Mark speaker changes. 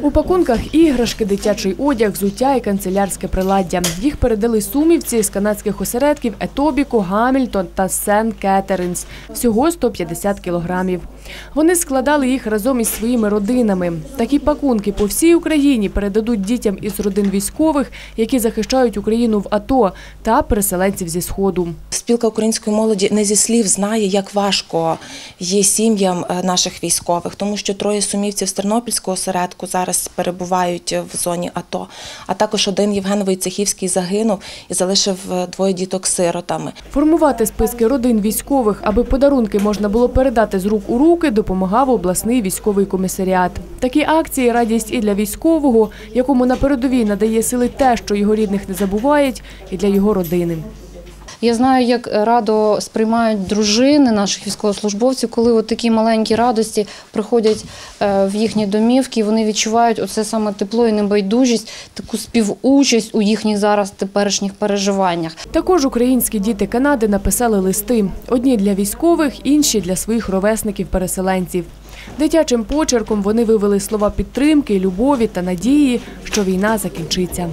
Speaker 1: У пакунках іграшки, дитячий одяг, взуття і канцелярське приладдя. Їх передали сумівці з канадських осередків Етобіко, Гамільтон та Сен Кетеринс. Всього 150 кілограмів. Вони складали їх разом із своїми родинами. Такі пакунки по всій Україні передадуть дітям із родин військових, які захищають Україну в АТО, та переселенців зі Сходу.
Speaker 2: Спілка української молоді не зі слів знає, як важко є сім'ям е, наших військових, тому що троє сумівців з Тернопільського осередку зараз перебувають в зоні АТО. А також один Євген Войцехівський загинув і залишив е, двоє діток сиротами.
Speaker 1: Формувати списки родин військових, аби подарунки можна було передати з рук у руки, допомагав обласний військовий комісаріат. Такі акції радість і для військового, якому на передовій надає сили те, що його рідних не забувають, і для його родини.
Speaker 3: Я знаю, як радо сприймають дружини наших військовослужбовців, коли от такі маленькі радості приходять е, в їхні домівки, і вони відчувають оце саме тепло і небайдужість, таку співучасть у їхніх зараз теперішніх переживаннях.
Speaker 1: Також українські діти Канади написали листи: одні для військових, інші для своїх ровесників-переселенців. Дитячим почерком вони вивели слова підтримки, любові та надії, що війна закінчиться.